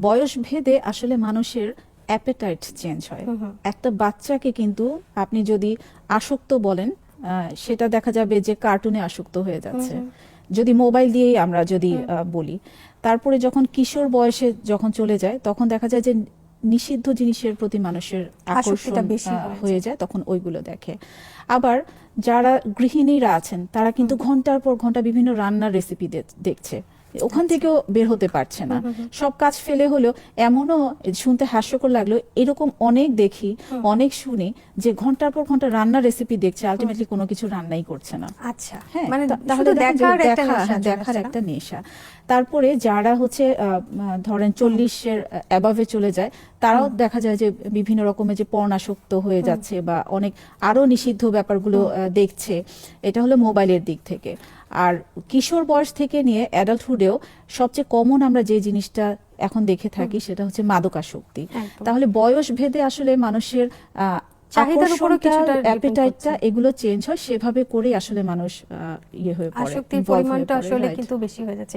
বয়স ভেদে আসলে মানুষের অ্যাপেটাইট চেঞ্জ হয়। একটা বাচ্চাকে কিন্তু আপনি যদি আসক্ত বলেন সেটা দেখা যাবে যে কার্টুনে আসক্ত হয়ে যাচ্ছে। যদি মোবাইল দিয়েই আমরা যদি বলি। তারপরে যখন কিশোর বয়সে যখন চলে যায় তখন দেখা যায় যে নিষিদ্ধ জিনিসের প্রতি মানুষের আসক্তিটা আকর্ষণ বেশি হয়ে। যায় তখন ওইগুলো দেখে। আবার যারা গৃহিণীরা আছেন তারা কিন্তু ঘণ্টার পর ঘণ্টা বিভিন্ন রান্নার রেসিপি দেখছে। ওখান থেকেও বের হতে পারছে না। সব কাজ ফেলে হলেও এমনও শুনতে হাস্যকর লাগল এরকম অনেক দেখি অনেক শুনি যে ঘণ্টার পর ঘণ্টা রান্নার রেসিপি দেখছে আলটিমেটলি কোনো কিছু রান্নাই করছে না। আচ্ছা হ্যাঁ মানে তাহলে দেখার একটা দেখা- নেশা হ্যাঁ, দেখার একটা নেশা। তারপরে যারা হচ্ছে ধরেন চল্লিশের অ্যাবাভে চলে যায় তারাও দেখা যায় যে বিভিন্ন রকমের যে পর্ণাসক্ত হয়ে যাচ্ছে বা অনেক আরও নিষিদ্ধ ব্যাপারগুলো দেখছে এটা হলো মোবাইলের দিক থেকে। আর কিশোর বয়স থেকে নিয়ে অ্যাডাল্টহুডেও সবচেয়ে কমন আমরা যে জিনিসটা এখন দেখে থাকি সেটা হচ্ছে মাদকাসক্তি। তাহলে বয়স ভেদে আসলে মানুষের আহ, চাহিদার উপরও কিছুটা depend এগুলো চেঞ্জ হয় সেভাবে করেই আসলে মানুষ আহ, ইয়ে হয়ে পড়ে আসক্তির পরিমাণটা আসলে কিন্তু বেশি হয়ে যাচ্ছে।